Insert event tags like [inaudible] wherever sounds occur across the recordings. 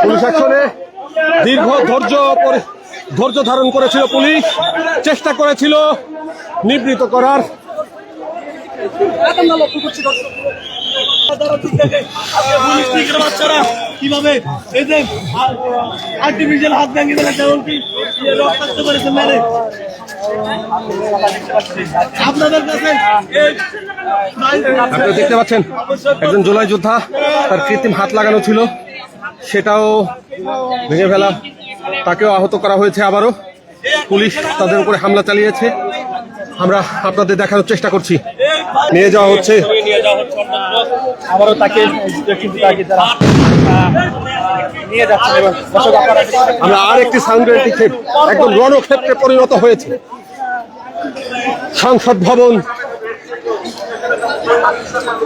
Police অ্যাকশনে দীর্ঘ ধৈর্য ধৈর্য ধারণ করেছিল পুলিশ, চেষ্টা করেছিল নিবৃত করার। বাচ্চারা কীভাবে হাত ভেঙে দিলে যেমন কি? রক্তাক্ত করেছে আপনাদের কাছে আপনারা দেখতে পাচ্ছেন একজন জোলাই যোদ্ধা তার কৃত্রিম হাত লাগানো ছিল। সেটাও ভেঙে ফেলা। তাকেও আহত করা হয়েছে আবারও। পুলিশ তাদের উপরে হামলা চালিয়েছে। আমরা আপনাদের দেখানোর চেষ্টা করছি। নিয়ে যাওয়া হচ্ছে। আবারও তাকে কিন্তু তাকে তারা নিয়ে যাচ্ছেন এবং দর্শক আপনারা আমরা আর একটি ক্ষেপ একদম রণক্ষেত্রে পরিণত হয়েছে। সংসদ ভবন।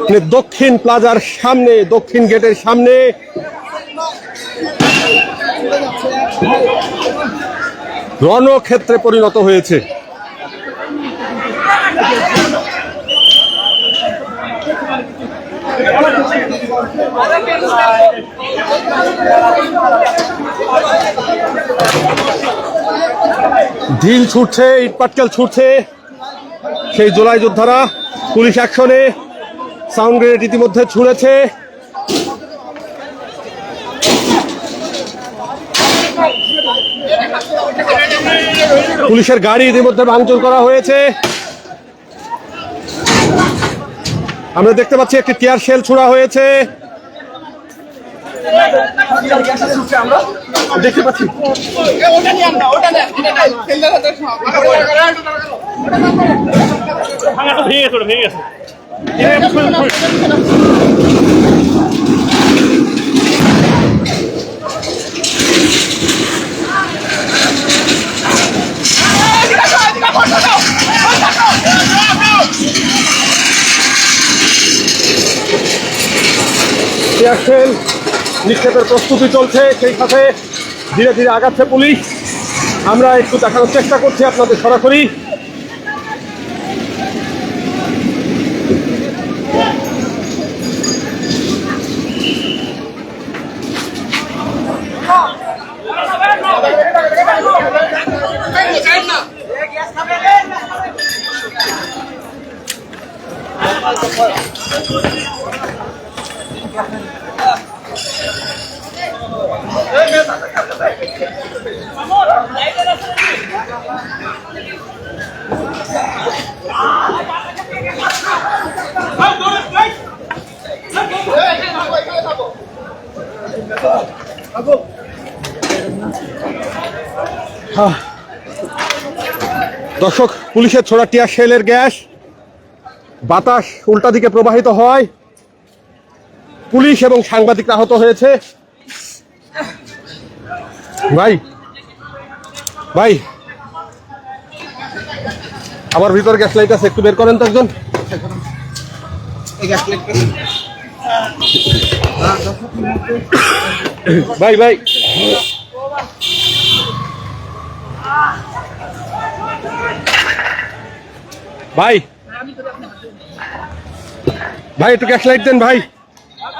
মানে দক্ষিণ প্লাজার সামনে, দক্ষিণ গেটের সামনে। রণক্ষেত্রে পরিণত হয়েছে। ঢিল ছুটছে ইট পাটকেল ছুটছে। সেই জোলাই যোদ্ধারা পুলিশ অ্যাকশনে সাউন্ড গ্রেনেড ইতিমধ্যে ছুঁড়েছে। পুলিশের গাড়ি ইতিমধ্যে ভাঙচুর করা হয়েছে। আমরা দেখতে পাচ্ছি একটি টিয়ার শেল ছোড়া হয়েছে। দেখতে পাচ্ছি। ভেঙে গেছে ভেঙে গেছে টিয়ার শেল নিক্ষেপের প্রস্তুতি চলছে, সেই সাথে ধীরে ধীরে আগাচ্ছে পুলিশ। আমরা একটু দেখানোর চেষ্টা করছি আপনাদের সরাসরি। দর্শক, পুলিশের ছোড়া টিয়া শেলের গ্যাস। বাতাস উল্টা দিকে প্রবাহিত হয়। পুলিশ এবং সাংবাদিক আহত হয়েছে। ভাই ভাই। আমার ভিতর গ্যাস লাইট আছে, একটু বের করেন তো একজন। ভাই ভাই। ভাই। ভাই, একটু গ্যাস লাইট দেন ভাই।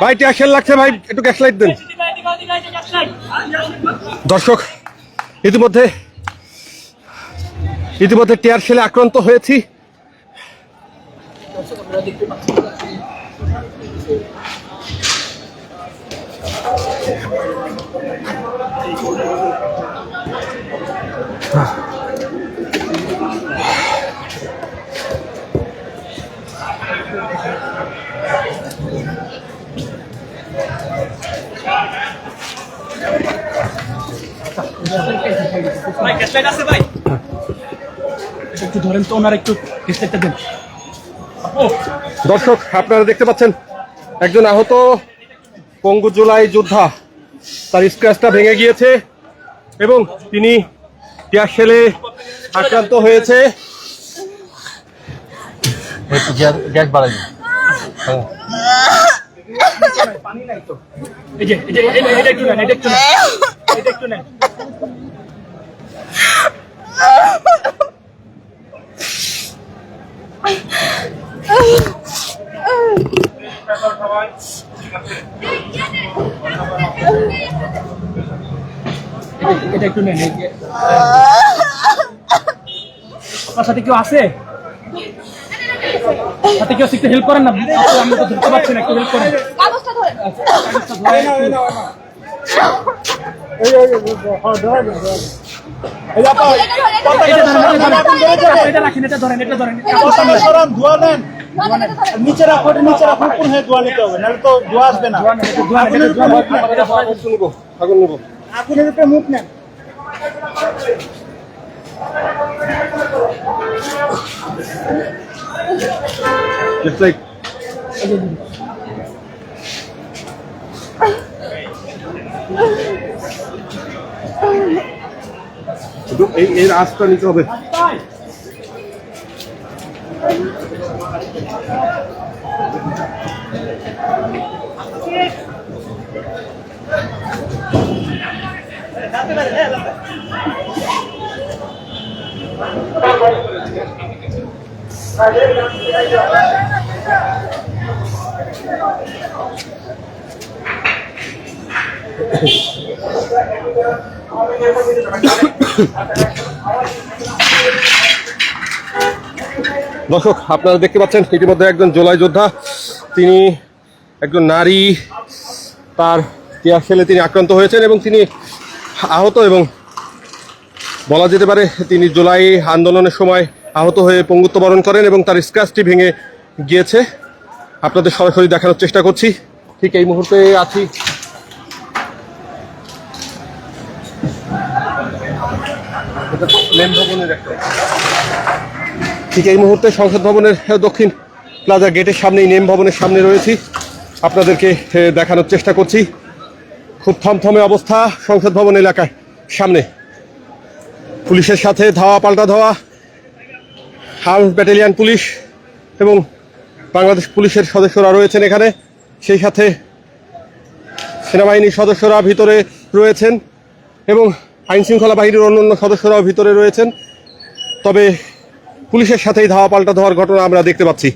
ভাই ট্যাক্সেল লাগছে ভাই, একটু গ্যাস লাইট দেন। দর্শক, ইতিমধ্যে ইতিমধ্যে টিয়ার সেলে আক্রান্ত হয়েছি। ভাই ক্যাশলাইট আছে ভাই। একটু ধরেন তো ওনার একটু ক্যাশলাইটটা দেন। দর্শক আপনারা দেখতে পাচ্ছেন একজন আহত পঙ্গু জুলাই যোদ্ধা তার স্ক্র্যাচটা ভেঙে গিয়েছে এবং তিনি টিয়ার সেলে আক্রান্ত হয়েছে। গ্যাস বাড়াই Pasatikyo ase. সাথে কেউ আছে? একটু হেল্প করেন না? আমরা তো ধরতে পারছি না একটু হেল্প করেন। এটা ধরেন, এটা ধরেন, এটা রাখেন এটা ধরেন। এটা ধরেন কাগজটা নেন। নিচে রাখো এটা নিচে রাখো কোন হয়ে ধোয়া নিতে হবে নাহলে তো ধোয়া আসবে না। ধোয়া নেন, আগুনের উপরে মুখ নেন। Just like [laughs] শুধু এই এর আঁচটা নিতে হবে। দর্শক, আপনারা দেখতে পাচ্ছেন, ইতিমধ্যে একজন জোলাই যোদ্ধা, তিনি একজন নারী, তার টিয়ার সেলে তিনি আক্রান্ত হয়েছেন এবং তিনি আহত এবং বলা যেতে পারে তিনি জুলাই আন্দোলনের সময় আহত হয়ে পঙ্গুত্ব বরণ করেন এবং তার স্ক্র্যাচটি ভেঙে গিয়েছে। আপনাদের সরাসরি দেখানোর চেষ্টা করছি। ঠিক এই মুহূর্তে আছি। ঠিক এই মুহূর্তে সংসদ ভবনের দক্ষিণ প্লাজা গেটের সামনেই, নেম ভবনের সামনে রয়েছি। আপনাদেরকে দেখানোর চেষ্টা করছি। খুব থমথমে অবস্থা সংসদ ভবন এলাকায়। সামনে পুলিশের সাথে ধাওয়া, পাল্টা ধাওয়া। আর্মস ব্যাটালিয়ান পুলিশ এবং বাংলাদেশ পুলিশের সদস্যরা রয়েছেন এখানে। সেই সাথে সেনাবাহিনীর সদস্যরা ভিতরে রয়েছেন এবং আইনশৃঙ্খলা বাহিনীর অন্যান্য সদস্যরাও ভিতরে রয়েছেন। তবে পুলিশের সাথেই ধাওয়া পাল্টা ধোয়ার ঘটনা আমরা দেখতে পাচ্ছি।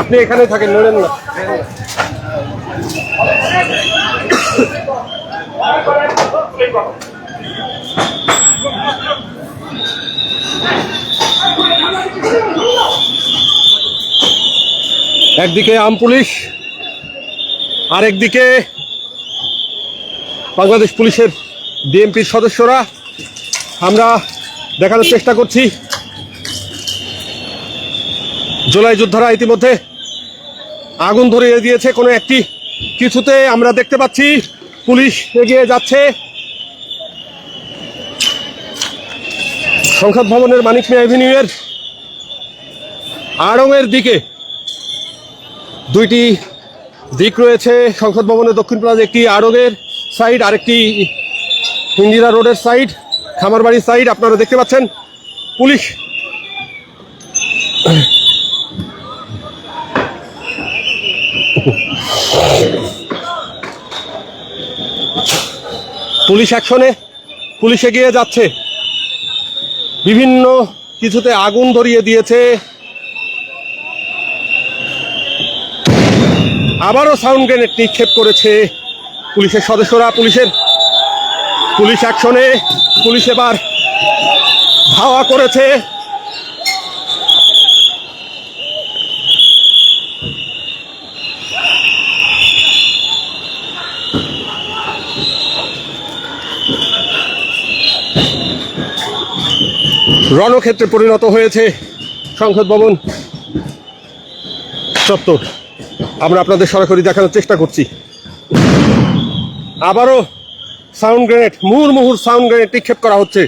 আপনি এখানে থাকেন নড়েন না। একদিকে আম পুলিশ, আরেকদিকে বাংলাদেশ পুলিশের ডিএমপির সদস্যরা। আমরা দেখানোর চেষ্টা করছি। জুলাই যোদ্ধারা ইতিমধ্যে আগুন ধরিয়ে দিয়েছে কোনো একটি কিছুতে। আমরা দেখতে পাচ্ছি, পুলিশ এগিয়ে যাচ্ছে। সংসদ ভবনের মানিক মিয়া এভিনিউয়ের আড়ংয়ের দিকে দুইটি দিক রয়েছে। সংসদ ভবনের দক্ষিণ প্লাজা একটি আড়ংয়ের সাইড, আরেকটি ইন্দিরা রোডের সাইড, খামারবাড়ির সাইড। আপনারা দেখতে পাচ্ছেন, পুলিশ পুলিশ অ্যাকশনে পুলিশ এগিয়ে যাচ্ছে। বিভিন্ন কিছুতে আগুন ধরিয়ে দিয়েছে। আবারও সাউন্ড গ্রেনেড নিক্ষেপ করেছে পুলিশের সদস্যরা। পুলিশের পুলিশ অ্যাকশনে পুলিশ এবার ধাওয়া করেছে। রণক্ষেত্রে পরিণত হয়েছে সংসদ ভবন। চত্বর আমরা আপনাদের সরাসরি দেখানোর চেষ্টা করছি। আবারও সাউন্ড গ্রেনেড মুহুর মুহুর সাউন্ড গ্রেনেড নিক্ষেপ করা হচ্ছে।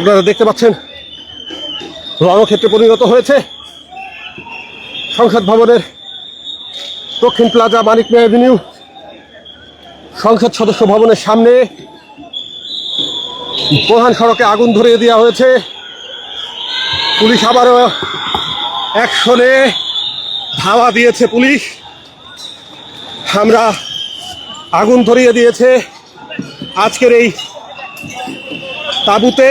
আপনারা দেখতে পাচ্ছেন, রণক্ষেত্রে পরিণত হয়েছে। সংসদ ভবনের দক্ষিণ প্লাজা মানিক মিয়া অ্যাভিনিউ সংসদ সদস্য ভবনের সামনে প্রধান সড়কে আগুন ধরিয়ে দেওয়া হয়েছে। পুলিশ আবারও অ্যাকশনে ধাওয়া দিয়েছে পুলিশ। আমরা আগুন ধরিয়ে দিয়েছে আজকের এই তাঁবুতে।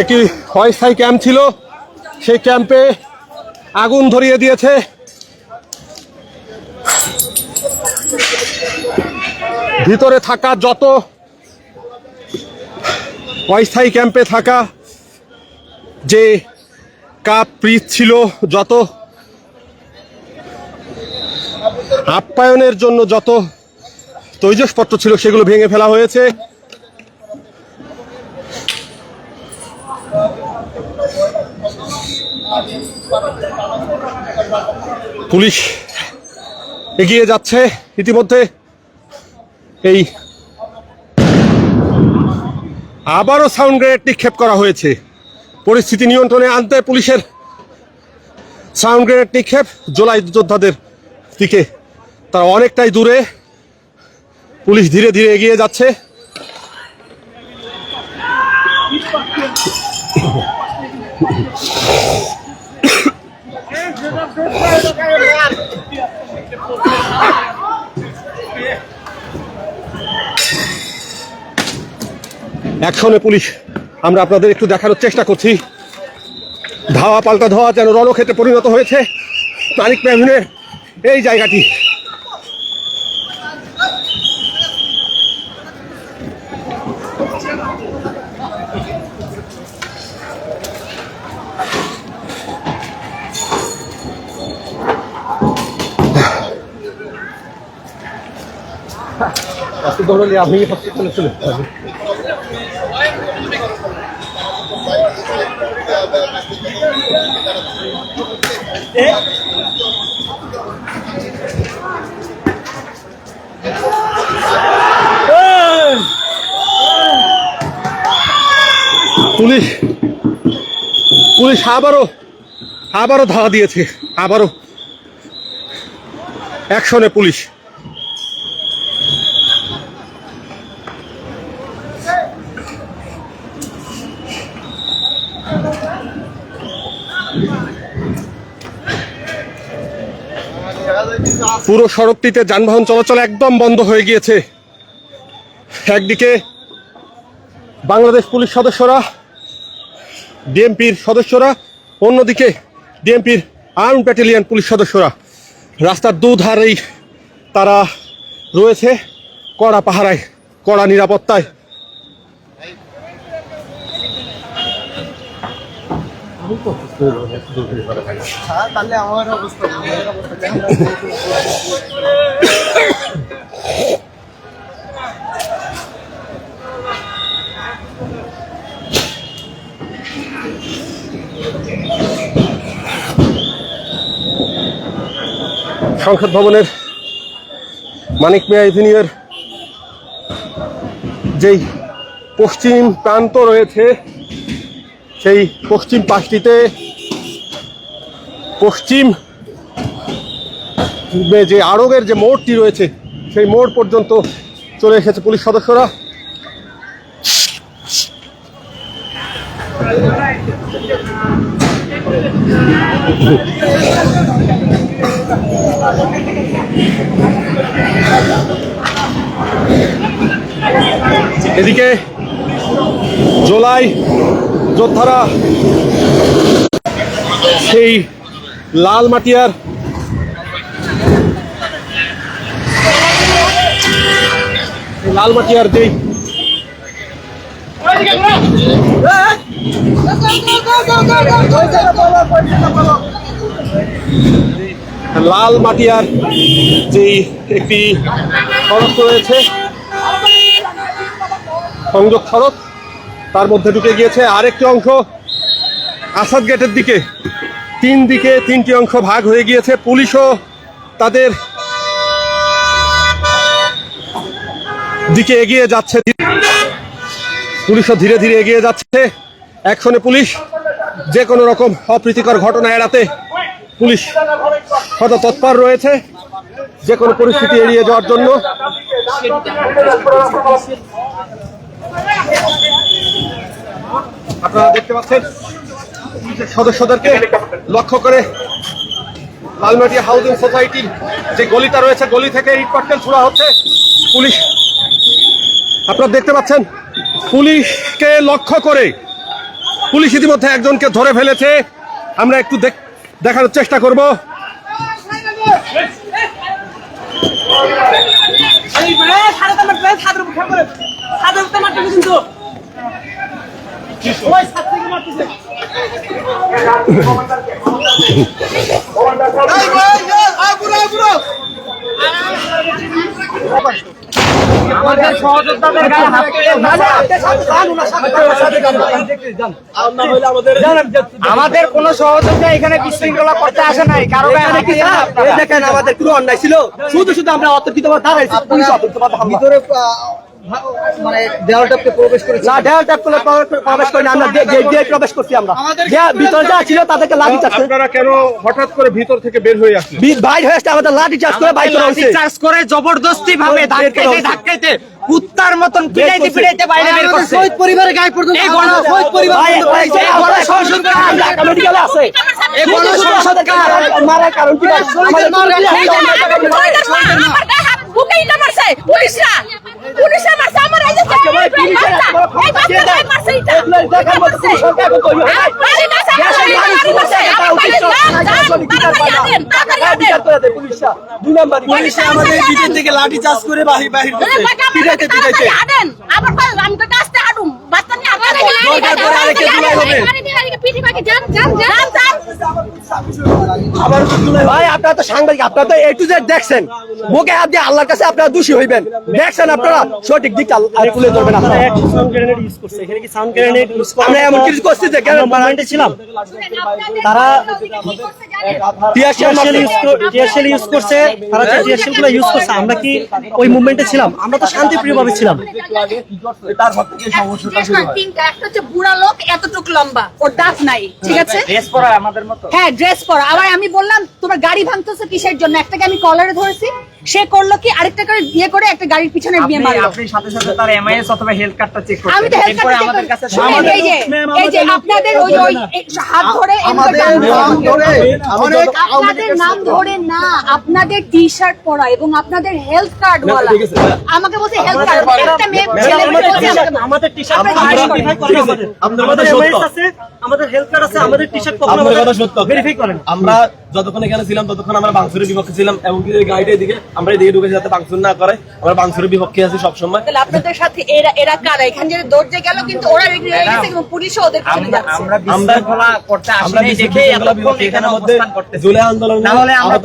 একটি অস্থায়ী ক্যাম্প ছিল? সেই ক্যাম্পে আগুন ধরিয়ে দিয়েছে। ভিতরে থাকা যত অস্থায়ী ক্যাম্পে থাকা যে কাপ পিস ছিল, যত আপ্যায়নের জন্য যত তৈজসপত্র ছিল, সেগুলো ভেঙে ফেলা হয়েছে। পুলিশ এগিয়ে যাচ্ছে ইতিমধ্যে। এই আবারও সাউন্ড গ্রেনেড নিক্ষেপ করা হয়েছে। পরিস্থিতি নিয়ন্ত্রণে আনতে পুলিশের সাউন্ড গ্রেনেড নিক্ষেপ। জোলাই যোদ্ধাদের দিকে তারা অনেকটাই দূরে। পুলিশ ধীরে ধীরে এগিয়ে যাচ্ছে। অ্যাকশনে পুলিশ, আমরা আপনাদের একটু দেখানোর চেষ্টা করছি। ধাওয়া পাল্টা ধাওয়া যেন রণক্ষেত্রে পরিণত হয়েছে। মানিক ম্যাভিনের এই জায়গাটি। চলে। পুলিশ! পুলিশ আবারও আবারও ধাওয়া দিয়েছে আবারও। অ্যাকশনে পুলিশ। পুরো সড়কটিতে যানবাহন চলাচল একদম বন্ধ হয়ে গিয়েছে। একদিকে বাংলাদেশ পুলিশ সদস্যরা, ডিএমপির সদস্যরা, অন্যদিকে ডিএমপির আর্ম ব্যাটালিয়ন পুলিশ সদস্যরা। রাস্তার দুধারেই তারা রয়েছে কড়া পাহারায়, কড়া নিরাপত্তায়। সংসদ ভবনের মানিক মিয়া এভিনিউয়ের যেই পশ্চিম প্রান্ত রয়েছে সেই পশ্চিম পাশটিতে পশ্চিম যে আড়গের যে মোড়টি রয়েছে, সেই মোড় পর্যন্ত চলে এসেছে পুলিশ সদস্যরা। এদিকে জোলাই যোদ্ধারা সেই লাল মাটিয়ার লাল মাটিয়ার যেই লাল মাটিয়ার যেই একটি সড়ক রয়েছে, সংযোগ সড়ক তার মধ্যে ঢুকে গিয়েছে আরেকটি অংশ। আসাদ গেটের দিকে তিন দিকে তিনটি অংশ ভাগ হয়ে গিয়েছে। পুলিশও তাদের দিকে এগিয়ে যাচ্ছে। পুলিশও ধীরে ধীরে এগিয়ে যাচ্ছে। একশনে পুলিশ যে কোনো রকম অপ্রীতিকর ঘটনা এড়াতে পুলিশ হত তৎপর রয়েছে। যে কোনো পরিস্থিতি এড়িয়ে যাওয়ার জন্য। আপনারা দেখতে পাচ্ছেন সদস্যদেরকে লক্ষ্য করে লালমাটিয়া হাউজিং সোসাইটির যে গলিটা রয়েছে, গলি থেকে ইট পাটকেল ছোড়া হচ্ছে, পুলিশ। আপনারা দেখতে পাচ্ছেন, পুলিশকে লক্ষ্য করে পুলিশ ইতিমধ্যে একজনকে ধরে ফেলেছে। আমরা একটু দেখ- দেখানোর চেষ্টা করব। আমাদের কোন সহযোগিতা এখানে বিশৃঙ্খলা করতে আসে নাই। কারও গায়ে হাত দিয়ে না দেখেন আমাদের কোনো অন্যায় ছিল। শুধু শুধু আমরা অতর্কিত দাঁড়াইছি পুলিশ অতর্কিত ভিতরে মানে দেওয়ালটাকে প্রবেশ করেছি না দেওয়ালটা প্রবেশ করি আমরা গেট দিয়ে প্রবেশ করছি আমরা দেয়া- ভিতরে যা ছিল তাদেরকে লাঠি চার্জ আপনারা কেন হঠাৎ করে ভিতর থেকে বের হয়ে আসলেন বাইর হয়ে আসছে আমাদের লাঠি চার্জ করে বাইর করা হয়েছে চার্জ করে জবরদস্তি ভাবে ধাক্কাইতে ধাক্কাইতে কুত্তার মতন পিটাইতে করছে। বাইরে বের করছে শহীদ পরিবারের গায়ে পর্যন্ত এই গণ- শহীদ পরিবার। এই গণসংযোগ কার? ঢাকা মেডিকেলে আছে এই গণসংযোগ কার? মারার কারণ কি আমাদের মারার কারণ পুলিশ- কি? এগুলো দেখার মতো কোনো সংখ্যা এখন তৈরি হয় নাই। দেশের মানুষ বলছে, এটা উচিত সরকার বিচার পায় না। হ্যাঁ, বিচার করে দেয় পুলিশরা। দুই নাম্বারই। পুলিশে আমাদের ভিতর থেকে লাঠি চার্জ করে বাহির বাহির করছে পিটাইতে পিটাইতে দরকার পড়ে আরেকটা জুলাই হবে। ভাই আপনারা তো সাংবাদিক আপনারা তো এ টু জেড দেখছেন। মুখে হাত দিয়ে আল্লাহর কাছে আপনারা দোষী হইবেন। দেখছেন আপনারা? সঠিক দিকটা তুলে ধরবেন আপনারা। আমরা এমন কিছু করছি যে ছিলাম। তারা টিয়ারশেল ইউজ করছে। তারা যে টিয়ারশেল ইউজ করছে আমরা কি ওই মুভমেন্টে ছিলাম? আমরা তো শান্তিপ্রিয় ভাবে ছিলাম তারপর থেকে সমস্যাটা শুরু হয়। একটা হচ্ছে বুড়া লোক এতটুক লম্বা। ওর দাঁত নাই ঠিক আছে? ড্রেস পরা আমাদের মতো? হ্যাঁ ড্রেস পরা। আবার আমি বললাম তোমার গাড়ি ভাঙতেছে কিসের জন্য? একটাকে আমি কলারে ধরেছি। সে করল কি আরেকটা করে দিয়ে করে একটা গাড়ির পিছনে আপনি মারলো। আপনি সাথে সাথে তার এমআইএস অথবা হেলথ কার্ডটা চেক করতে আমি তো হেল্প এরপরে আমাদের কাছে এই যে এই যে আপনাদের ওই ওই হাত ধরে এমনি টান ধরে। আপনাদের নাম ধরে না আপনাদের টি শার্ট পরা এবং আপনাদের হেলথ কার্ড ওয়ালা। আমাকে বলছে হেলথ কার্ড একটা মেয়ে ছেলে বলছে আমাদের টি শার্ট আপনারা আমরা আমাদের। আমাদের সত্য। আমাদের হেলথ কার্ড আছে আমাদের টি শার্ট কখনো ভেরিফাই করেন। আমরা যতক্ষণ এখানে ছিলাম ততক্ষণ আমরা বাংসুরের বিপক্ষে ছিলাম এমনকি গাড়িটা এদিকে আমরা এদিকে ঢুকেছি যাতে বাংসুর না করে আমরা বাংসুরের বিপক্ষে আছি সবসময়। আপনাদের সাথে এরা এরা কারা? এখানে যে দৌড়ে গেল কিন্তু ওরা রেগে গেছে এবং পুলিশও ওদের পিছনে যাচ্ছে। আমরা বিশৃঙ্খলা করতে আমরা দেখে এতক্ষণ এখানে অবস্থান জুলাই আন্দোলন না হলে আমরা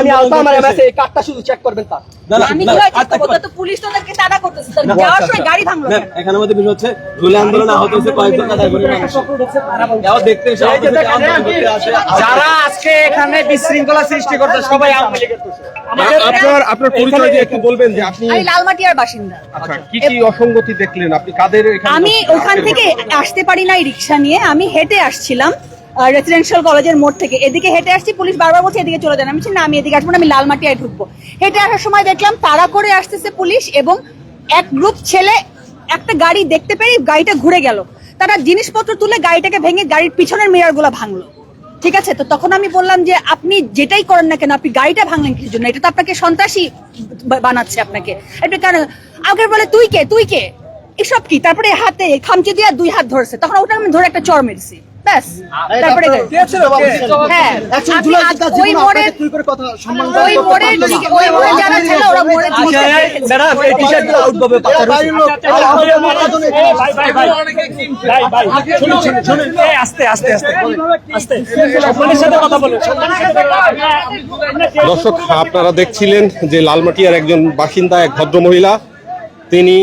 আমি আলতা আমার এমএসএ এই কার্ডটা শুধু চেক করবেন তা? এখানে মধ্যে বিষয় হচ্ছে আন্দোলন আহত কয়েকজন দেখতে করতে আসে। যারা আজকে এখানে বিশৃঙ্খলা সৃষ্টি করতে সবাই আওয়ামী লীগের আপনার আপনার পরিচয় দিয়ে একটু বলবেন যে আপনি আমি লালমাটিয়ার বাসিন্দা। আচ্ছা কি কি অসঙ্গতি দেখলেন? আপনি কাদের এখানে আমি ওখান থেকে আসতে পারি নাই রিক্সা নিয়ে। আমি হেঁটে আসছিলাম রেসিডেন্সিয়াল কলেজের মোড় থেকে। এদিকে হেঁটে আসছি পুলিশ বারবার বলছে এদিকে চলে যান। আমি বলছি, না আমি এদিকে আসব না আমি লালমাটিয়ায় ঢুকবো। হেঁটে আসার সময় দেখলাম তাড়া করে আসতেছে পুলিশ এবং এক গ্রুপ ছেলে একটা গাড়ি দেখতে পেরে গাড়িটা ঘুরে গেল। তারা জিনিসপত্র তুলে গাড়িটাকে ভেঙে গাড়ির পিছনের মিরারগুলো ভাঙলো। ঠিক আছে? তো তখন আমি বললাম যে, আপনি যেটাই করেন না কেন, আপনি গাড়িটা ভাঙলেন কিছু জন্য? এটা তো আপনাকে সন্ত্রাসী বানাচ্ছে আপনাকে। এটা কেন? আমাকে বলে, তুই কে? তুই কে? এসব কি? তারপরে হাতে খামচে দিয়ে দুই হাত ধরেছে। তখন ওটা আমি ধরে একটা চর মেরেছি। ব্যাস তারপরে হ্যাঁ ওই মোড়ে ওই মোড়ে ওই মোড়ে যারা ছিল ওরা মোড়ে ম্যাডাম এই টি শার্ট আউট পাবে ভাই ভাই শুনুন শুনুন শুনুন এই আস্তে আস্তে আস্তে আস্তে সাথে কথা বলুন সম্মানের সাথে কথা বলুন। দর্শক আপনারা দেখছিলেন যে লালমাটিয়ার একজন বাসিন্দা এক ভদ্র মহিলা তিনি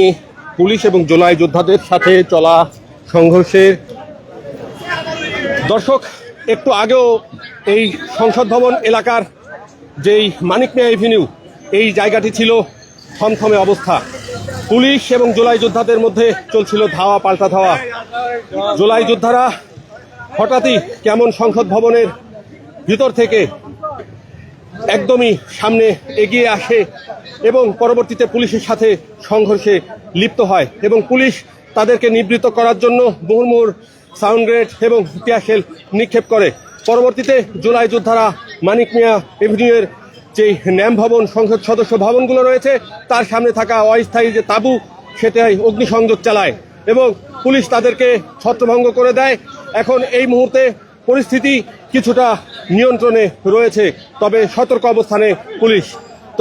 পুলিশ এবং জোলাই যোদ্ধাদের সাথে চলা সংঘর্ষে দর্শক, একটু আগেও এই সংসদ ভবন এলাকার যেই মানিক মিয়া এভিনিউ এই জায়গাটি ছিল থমথমে অবস্থা। পুলিশ এবং জুলাই যোদ্ধাদের মধ্যে চলছিল ধাওয়া, পাল্টা ধাওয়া। জুলাই যোদ্ধারা হঠাৎই কেমন সংসদ ভবনের ভিতর থেকে একদমই সামনে এগিয়ে আসে এবং পরবর্তীতে পুলিশের সাথে সংঘর্ষে লিপ্ত হয় এবং পুলিশ তাদেরকে নিবৃত্ত করার জন্য মুহুর্মুহুর সাউন্ড গ্রেড এবং টিয়াশেল নিক্ষেপ করে। পরবর্তীতে জুলাই যোদ্ধারা মানিক মিয়া এভিনিউয়ের যে ন্যাম ভবন, সংসদ সদস্য ভবনগুলো রয়েছে, তার সামনে থাকা অস্থায়ী যে তাঁবু, সেটাই অগ্নিসংযোগ চালায় এবং পুলিশ তাদেরকে ছত্রভঙ্গ করে দেয়। এখন এই মুহূর্তে পরিস্থিতি কিছুটা নিয়ন্ত্রণে রয়েছে, তবে সতর্ক অবস্থানে পুলিশ।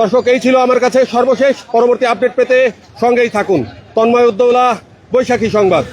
দর্শক, এই ছিল আমার কাছে সর্বশেষ। পরবর্তী আপডেট পেতে সঙ্গেই থাকুন। তন্ময় উদ্দৌলা, বৈশাখী সংবাদ।